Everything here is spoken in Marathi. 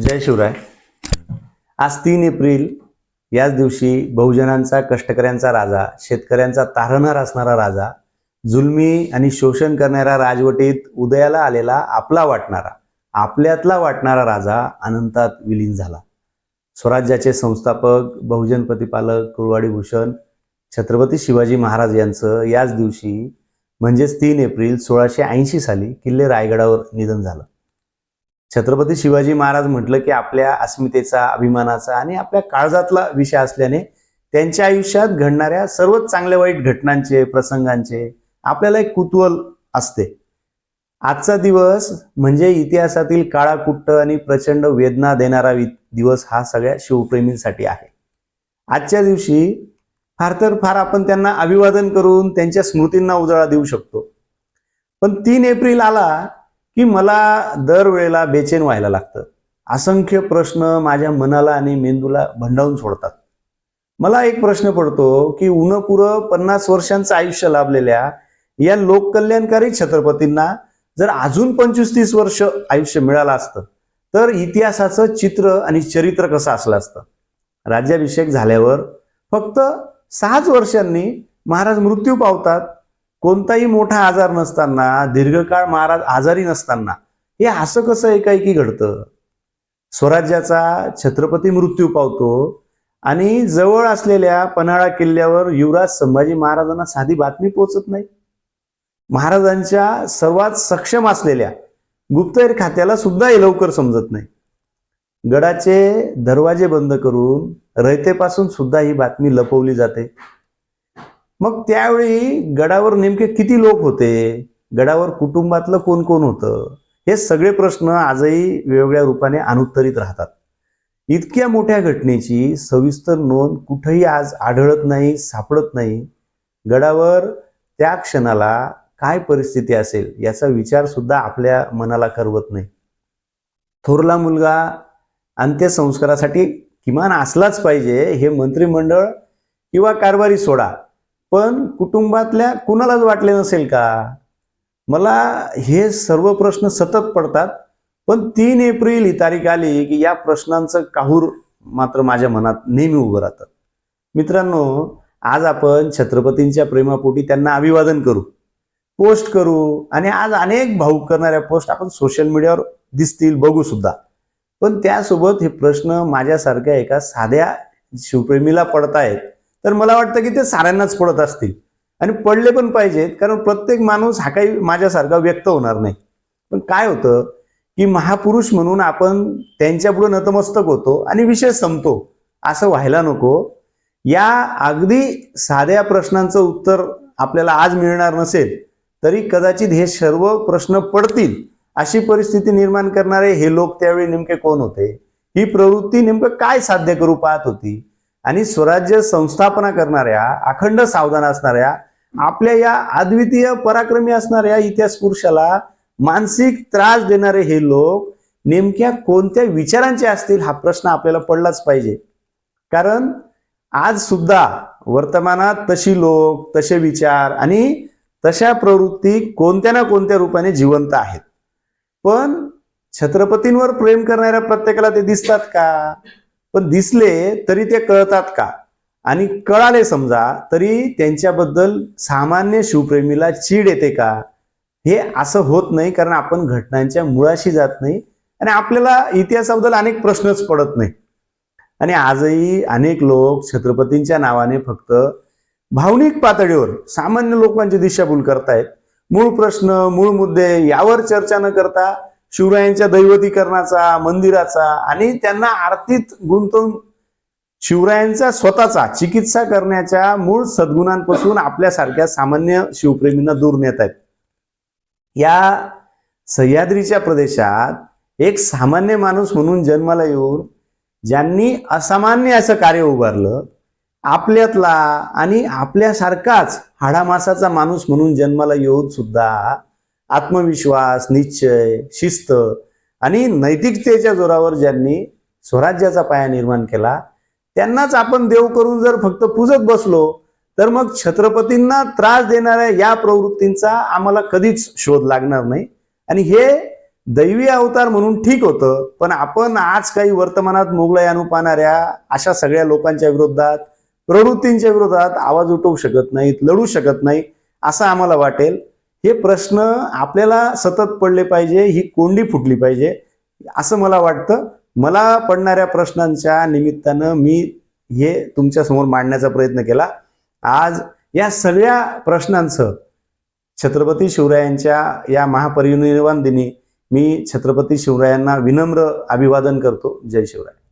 जय शिवराय. आज तीन एप्रिल याच दिवशी बहुजनांचा कष्टकऱ्यांचा राजा शेतकऱ्यांचा तारणहार असणारा राजा जुलमी आणि शोषण करणाऱ्या राजवटीत उदयाला आलेला आपला वाटणारा आपल्यातला वाटणारा राजा अनंतात विलीन झाला. स्वराज्याचे संस्थापक बहुजन प्रतिपालक कुळवाडी भूषण छत्रपती शिवाजी महाराज यांचं याच दिवशी म्हणजेच तीन एप्रिल सोळाशे ऐंशी साली किल्ले रायगडावर निधन झालं. छत्रपती शिवाजी महाराज म्हटलं की आपल्या अस्मितेचा अभिमानाचा आणि आपल्या काळजातला विषय असल्याने त्यांच्या आयुष्यात घडणाऱ्या सर्वच चांगल्या वाईट घटनांचे प्रसंगांचे आपल्याला एक कुतूहल असते. आजचा दिवस म्हणजे इतिहासातील काळा कुट्ट आणि प्रचंड वेदना देणारा दिवस हा सगळ्या शिवप्रेमींसाठी आहे. आजच्या दिवशी फार तर फार आपण त्यांना अभिवादन करून त्यांच्या स्मृतींना उजाळा देऊ शकतो. पण तीन एप्रिल आला की मला दरवेळेला बेचैन व्हायला लागतं. असंख्य प्रश्न माझ्या मनाला आणि मेंदूला भंडावून सोडतात. मला एक प्रश्न पडतो की उनपुरं पन्नास वर्षांचं आयुष्य लाभलेल्या या लोककल्याणकारी छत्रपतींना जर अजून पंचवीस तीस वर्ष आयुष्य मिळालं असतं तर इतिहासाचं चित्र आणि चरित्र कसं असलं असतं? राज्याभिषेक झाल्यावर फक्त सहाच वर्षांनी महाराज मृत्यू पावतात कोणताही मोठा आजार नसताना दीर्घकाळ महाराज आजारी नसताना हे असं कसं एकाएकी घडतं? स्वराज्याचा छत्रपती मृत्यू पावतो आणि जवळ असलेल्या पन्हाळा किल्ल्यावर युवराज संभाजी महाराजांना साधी बातमी पोहोचत नाही. महाराजांच्या सर्वात सक्षम असलेल्या गुप्तहेर खात्याला सुद्धा हे लवकर समजत नाही. गडाचे दरवाजे बंद करून रयतेपासून सुद्धा ही बातमी लपवली जाते. मग त्यावेळी गडावर नेमके किती लोक होते? गडावर कुटुंबातलं कोण कोण होतं? हे सगळे प्रश्न आजही वेगवेगळ्या रूपाने अनुत्तरित राहतात. इतक्या मोठ्या घटनेची सविस्तर नोंद कुठेही आज आढळत नाही सापडत नाही. गडावर त्या क्षणाला काय परिस्थिती असेल याचा विचार सुद्धा आपल्या मनाला करवत नाही. थोरला मुलगा अंत्यसंस्कारासाठी किमान असलाच पाहिजे हे मंत्रिमंडळ किंवा कारभारी सोडा. पण कुटुंबातल्या कुणालाच वाटले नसेल का? मला हे सर्व प्रश्न सतत पडतात. पण तीन एप्रिल ही तारीख आली की या प्रश्नांचं काहूर मात्र माझ्या मनात नेहमी उभं राहतं. मित्रांनो आज आपण छत्रपतींच्या प्रेमापोटी त्यांना अभिवादन करू पोस्ट करू आणि आज अनेक भाऊक करणाऱ्या पोस्ट आपण सोशल मीडियावर दिसतील बघू सुद्धा. पण त्यासोबत हे प्रश्न माझ्यासारख्या एका साध्या शिवप्रेमीला पडतायत. तर मला वाटतं की ते साऱ्यांनाच पडत असतील. आणि पडले पण पाहिजेत कारण प्रत्येक माणूस हा काही माझ्यासारखा व्यक्त होणार नाही. पण काय होतं की महापुरुष म्हणून आपण त्यांच्यापुढे नतमस्तक होतो आणि विषय संपतो. असं व्हायला नको. या अगदी साध्या प्रश्नांचं उत्तर आपल्याला आज मिळणार नसेल तरी कदाचित हे सर्व प्रश्न पडतील अशी परिस्थिती निर्माण करणारे हे लोक त्यावेळी नेमके कोण होते? ही प्रवृत्ती नेमकं काय साध्य करू पाहत होती? आणि स्वराज्य संस्थापना करणाऱ्या अखंड सावधान असणाऱ्या आपल्या या अद्वितीय पराक्रमी असणाऱ्या इतिहास पुरुषाला मानसिक त्रास देणारे हे लोक नेमक्या कोणत्या विचारांचे असतील हा प्रश्न आपल्याला पडलाच पाहिजे. कारण आज सुद्धा वर्तमानात तशी लोक तसे विचार आणि तशा प्रवृत्ती कोणत्या ना कोणत्या रूपाने जिवंत आहेत. पण छत्रपतींवर प्रेम करणाऱ्या प्रत्येकाला ते दिसतात का? पण दिसले तरी ते कळतात का? आणि कळाले समजा तरी त्यांच्याबद्दल सामान्य शिवप्रेमीला चीड येते का? हे असं होत नाही कारण आपण घटनांच्या मुळाशी जात नाही आणि आपल्याला इतिहासाबद्दल अनेक प्रश्नच पडत नाही. आणि आजही अनेक लोक छत्रपतींच्या नावाने फक्त भावनिक पातळीवर सामान्य लोकांची दिशाभूल करतायत. मूळ प्रश्न मूळ मुद्दे यावर चर्चा न करता शिवरायांच्या दैवतीकरणाचा मंदिराचा आणि त्यांना आरतीत गुंतवून शिवरायांचा स्वतःचा चिकित्सा करण्याच्या मूळ सद्गुणांपासून आपल्यासारख्या सामान्य शिवप्रेमींना दूर नेत आहेत. या सह्याद्रीच्या प्रदेशात एक सामान्य माणूस म्हणून जन्माला येऊन ज्यांनी असामान्य असं कार्य उभारलं आपल्यातला आणि आपल्यासारखाच हाडामासाचा माणूस म्हणून जन्माला येऊन सुद्धा आत्मविश्वास निश्चय शिस्त आणि नैतिकतेच्या जोरावर ज्यांनी स्वराज्याचा पाया निर्माण केला त्यांनाच आपण देव करून जर फक्त पूजत बसलो तर मग छत्रपतींना त्रास देणाऱ्या या प्रवृत्तींचा आम्हाला कधीच शोध लागणार नाही. आणि हे दैवी अवतार म्हणून ठीक होतं पण आपण आज काही वर्तमानात मोगलाई आणू पाहणाऱ्या अशा सगळ्या लोकांच्या विरोधात प्रवृत्तींच्या विरोधात आवाज उठवू शकत नाहीत लढू शकत नाही असं आम्हाला वाटेल. हे प्रश्न आपल्याला सतत पडले पाहिजे ही कोंडी फुटली पाहिजे असं मला वाटतं. मला पडणाऱ्या प्रश्नांच्या निमित्तानं मी हे तुमच्यासमोर मांडण्याचा प्रयत्न केला. आज या सगळ्या प्रश्नांचं छत्रपती शिवरायांच्या या महापरिनिर्वाण दिनी मी छत्रपती शिवरायांना विनम्र अभिवादन करतो. जय शिवराय.